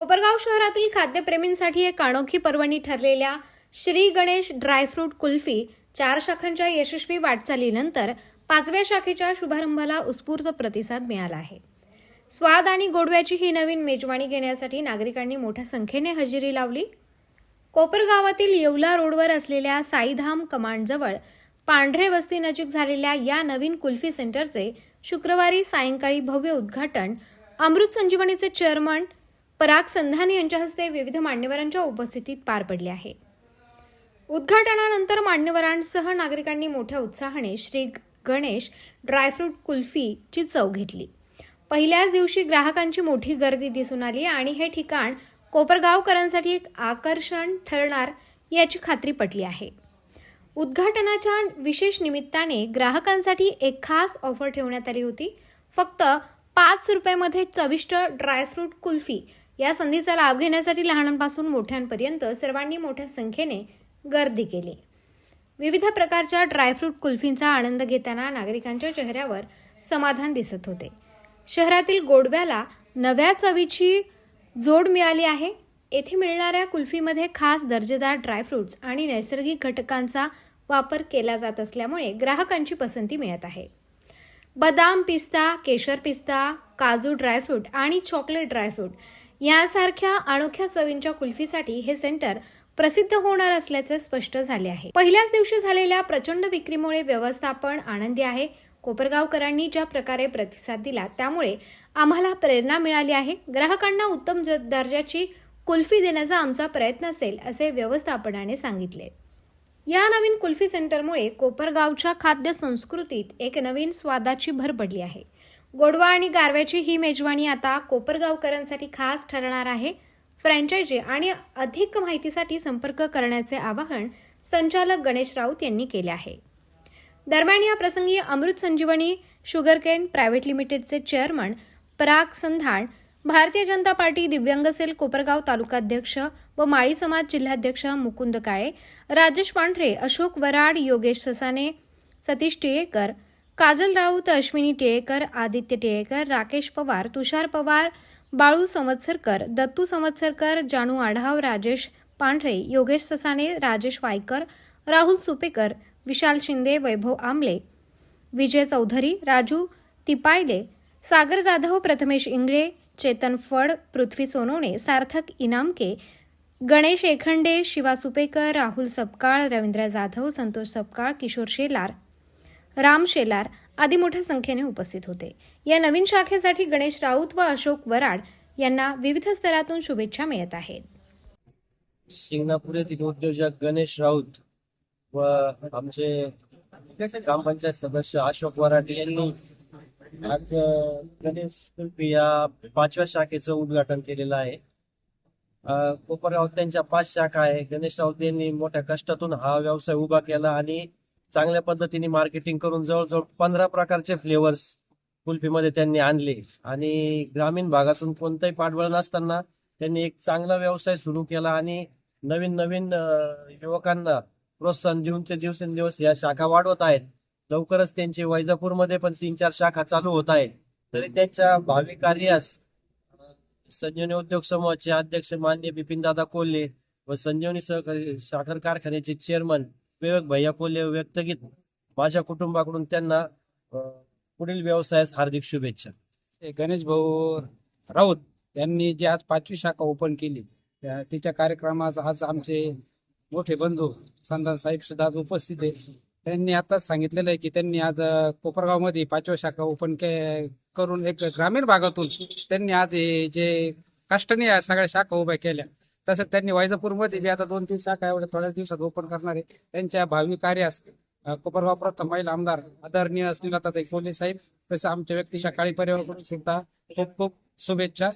कोपरगाव शहरातील खाद्यप्रेमींसाठी एक अनोखी पर्वणी ठरलेल्या श्री गणेश ड्रायफ्रूट कुल्फी चार शाखांच्या यशस्वी वाटचालीनंतर पाचव्या शाखेच्या शुभारंभाला उत्स्फूर्त प्रतिसाद मिळाला आहे. स्वाद आणि गोडव्याची ही नवीन मेजवानी घेण्यासाठी नागरिकांनी मोठ्या संख्येने हजेरी लावली. कोपरगावातील येवला रोडवर असलेल्या साईधाम कमांडजवळ पांढरे वस्तीनजीक झालेल्या या नवीन कुल्फी सेंटरचे शुक्रवारी सायंकाळी भव्य उद्घाटन अमृत संजीवनीचे चेअरमन पराग संधान यांच्या हस्ते विविध मान्यवरांच्या उपस्थितीत पार पडले आहे. उद्घाटनानंतर मान्यवरांसह नागरिकांनी मोठ्या उत्साहाने श्री गणेश ड्रायफ्रूट कुल्फीची चव घेतली. पहिल्याच दिवशी ग्राहकांची मोठी गर्दी दिसून आली आणि हे ठिकाण कोपरगावकरांसाठी एक आकर्षण ठरणार याची खात्री पटली आहे. उद्घाटनाच्या विशेष निमित्ताने ग्राहकांसाठी एक खास ऑफर ठेवण्यात आली होती. फक्त पाच रुपयामध्ये चविष्ट ड्रायफ्रूट कुल्फी या संधीचा लाभ घेण्यासाठी लहानांपासून मोठ्यांपर्यंत सर्वांनी मोठ्या संख्येने गर्दी केली. विविध प्रकारच्या ड्रायफ्रूट कुल्फींचा आनंद घेताना नागरिकांच्या चेहऱ्यावर समाधान दिसत होते. शहरातील गोडव्याला नव्या चवीची जोड मिळाली आहे. येथे मिळणाऱ्या कुल्फीमध्ये खास दर्जेदार ड्रायफ्रूट्स आणि नैसर्गिक घटकांचा वापर केला जात असल्यामुळे ग्राहकांची पसंती मिळत आहे. बदाम पिस्ता केशर पिस्ता काजू ड्रायफ्रूट आणि चॉकलेट ड्रायफ्रूट यासारख्या अनोख्या चवींच्या कुल्फीसाठी हे सेंटर प्रसिद्ध होणार असल्याचे स्पष्ट झाले आहे. पहिल्याच दिवशी झालेल्या प्रचंड विक्रीमुळे व्यवस्थापन आनंदी आहे. कोपरगावकरांनी ज्या प्रकारे प्रतिसाद दिला त्यामुळे आम्हाला प्रेरणा मिळाली आहे. ग्राहकांना उत्तम दर्जाची कुल्फी देण्याचा आमचा प्रयत्न असेल असे व्यवस्थापनाने सांगितले. या नवीन कुल्फी सेंटरमुळे कोपरगावच्या खाद्य संस्कृतीत एक नवीन स्वादाची भर पडली आहे. गोडवा आणि गारव्याची ही मेजवानी आता कोपरगावकरांसाठी खास ठरणार आहे. फ्रँचायझी आणि अधिक माहितीसाठी संपर्क करण्याचे आवाहन संचालक गणेश राऊत यांनी केले आहे. दरम्यान या प्रसंगी अमृत संजीवनी शुगरकेन प्रायव्हेट लिमिटेडचे चेअरमन पराग संधाण भारतीय जनता पार्टी दिव्यांग सेल कोपरगाव तालुकाध्यक्ष व माळी समाज जिल्हाध्यक्ष मुकुंद काळे राजेश पांढरे अशोक वराड योगेश ससाने सतीश टिळेकर काजल राऊत अश्विनी टिळेकर आदित्य टिळेकर राकेश पवार तुषार पवार बाळू संवत्सरकर दत्तू संवत्सरकर जानू आढाव राजेश पांढरे योगेश ससाने राजेश वायकर राहुल सुपेकर विशाल शिंदे वैभव आमले विजय चौधरी राजू तिपायले सागर जाधव प्रथमेश इंगळे चेतन फड पृथ्वी सोनवणे सार्थक इनामके गणेश एखंडे शिवा सुपेकर राहुल सपकाळ रवींद्र जाधव संतोष सपकाळ किशोर शेलार राम शेलार आदी मोठ्या संख्येने उपस्थित होते. या नवीन शाखेसाठी गणेश राऊत व अशोक वराड यांना विविध स्तरातून शुभेच्छा मिळत आहेत. शिंगणापूर येथील उद्योजक गणेश राऊत व आमचे ग्रामपंचायत सदस्य अशोक वराड यांनी आज गणेश या पाचव्या शाखेचं उद्घाटन केलेलं आहे. कोपरगाव त्यांच्या पाच शाखा आहे. गणेश राऊत यांनी मोठ्या कष्टातून हा व्यवसाय उभा केला आणि चांगल्या पद्धतीने मार्केटिंग करून जवळजवळ पंधरा प्रकारचे फ्लेवर्स कुल्फीमध्ये त्यांनी आणले. आणि ग्रामीण भागातून कोणतंही पाठबळ नसताना त्यांनी एक चांगला व्यवसाय सुरू केला आणि नवीन नवीन युवकांना प्रोत्साहन देऊन ते दिवसेंदिवस या शाखा वाढवत आहेत. लवकरच त्यांचे वैजापूरमध्ये पण तीन चार शाखा चालू होत आहेत. तरी त्यांच्या भावी कार्यास संजीवनी उद्योग समूहाचे अध्यक्ष मान्य बिपिनदादा कोल्हे व संजीवनी सहकारी साखर कारखान्याचे चेअरमन विवेक भैया कोल्हे व्यक्त माझ्या कुटुंबाकडून त्यांना पुढील व्यवसायास हार्दिक शुभेच्छा. गणेश भाऊ राऊत यांनी जी आज पाचवी शाखा ओपन केली तिच्या कार्यक्रमात आज आमचे मोठे बंधू संधान साहेब सुद्धा आज उपस्थित आहे. त्यांनी आताच सांगितलेलं आहे की त्यांनी आज कोपरगावमध्ये पाचव्या शाखा ओपन के करून एक ग्रामीण भागातून त्यांनी आज हे जे कष्टाने सगळ्या शाखा उभ्या केल्या. तसंच त्यांनी वैजापूरमध्ये बी आता दोन तीन शाखा एवढ्या थोड्याच दिवसात ओपन करणार आहे. त्यांच्या भावी कार्यास कोपरगाव प्रथम महिला आमदार आदरणीय असलेला कोल्हे साहेब तसं आमच्या व्यक्तिशा काळी परिवाराकडून सुद्धा खूप खूप शुभेच्छा.